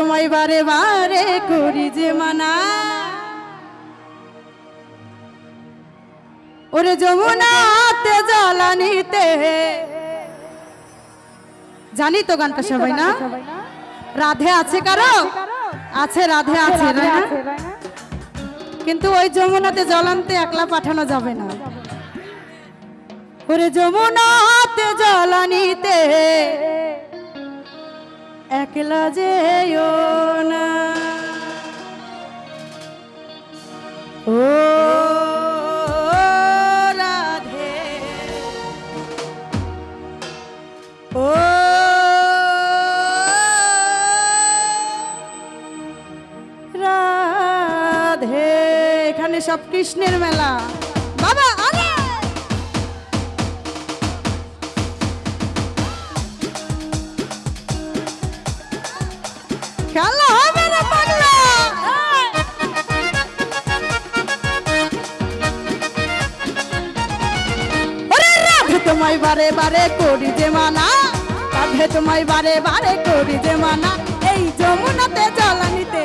তোমায় বারে বারে করি যে মানা। ওরে যমুনাতে জ্বালানিতে। জানি তো গানটা সবাই না? রাধে আছে কারও? আছে রাধে আছে কিন্তু ওই যমুনাতে জলান্তে একলা পাঠানো যাবে না। ওরে যমুনাতে জলানিতে একলা যেও না। ও রাধে। ও রাধে। এখানে সব কৃষ্ণের মেলা। বাবা! খেলা হবে না পাগলা। তোমায় বারে বারে করি যে মানা। রাধে তোমায় বারে বারে করি যে মানা। এই যমুনাতে জ্বালানিতে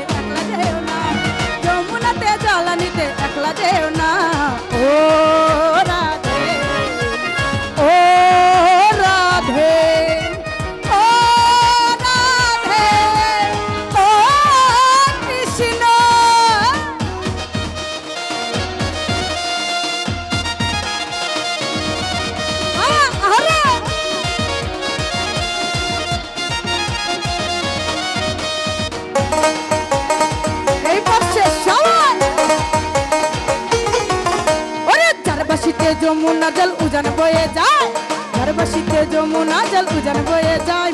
চারবাসিতে যমুনা জল উজান বয়ে যায়। চারবাসিতে যমুনা জল উজান বয়ে যায়।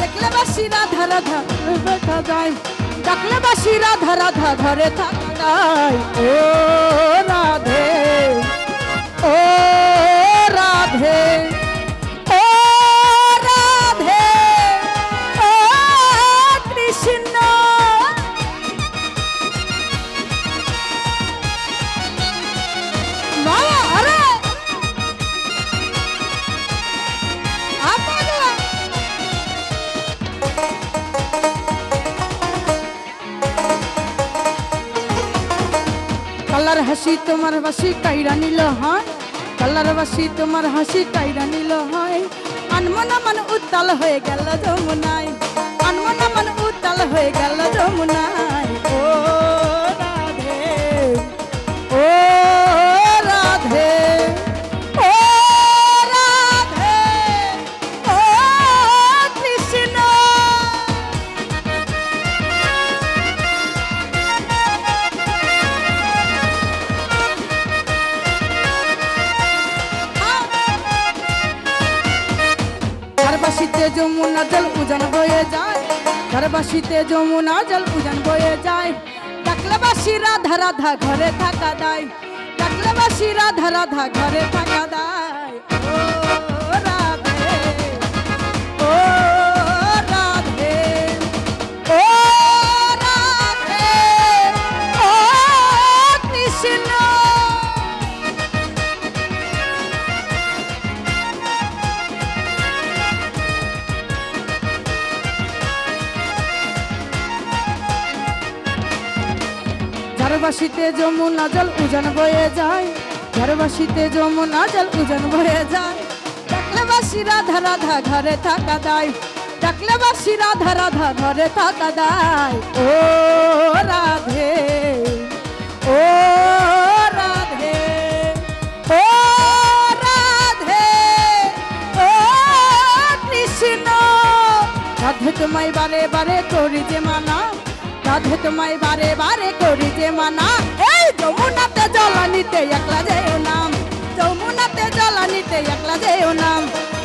দেখলে বাসি রাধা রাধা দেখা যায়। দেখলে বাসি রাধা রাধা ধরে থাকায় ও রাধে, ও হাসি তোমার বাসি কাইরা নিল হয়। কালার বাসি তোমার হাসি কাইরা নিল হয়। আনমনা মন উত্তাল হয়ে গেল যমুনায়। আনমনা মন উত্তাল হয়ে গেল ঘরবাসিতে যমুনা জল উজান বয়ে যায়। ঘরবাসিতে যমুনা জল উজান বয়ে যায়। ডাকলে বাসি রাধা রাধা ঘরে থাকা দায়। ডাকলে বাসি রাধা রাধা ঘরে থাকা দায়। ঝাড়বাসিতে যমুনা জল উজান বয়ে যায়। ঝাড়বাসিতে যমুনা জল উজান বয়ে যায়। ডাকলে রাধা রাধা ঘরে থাকা দায়। ডাকলে রাধা রাধা ঘরে থাকা দায়। ও রাধে, ও তোমায় বারে বারে করি যে মানা। রাধে তোমায় বারে বারে করি যে মানা। এই যমুনাতে জলানিতে একলা যেও নাম যমুনাতে জলানিতে একলা যেও নাম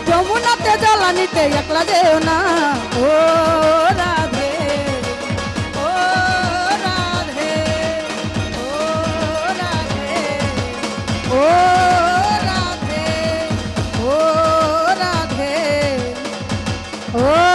যমুনাতে জলানিতে একলা যেও না। ও রাধে ও রাধে ও রাধে ও রাধে ও রাধে, ও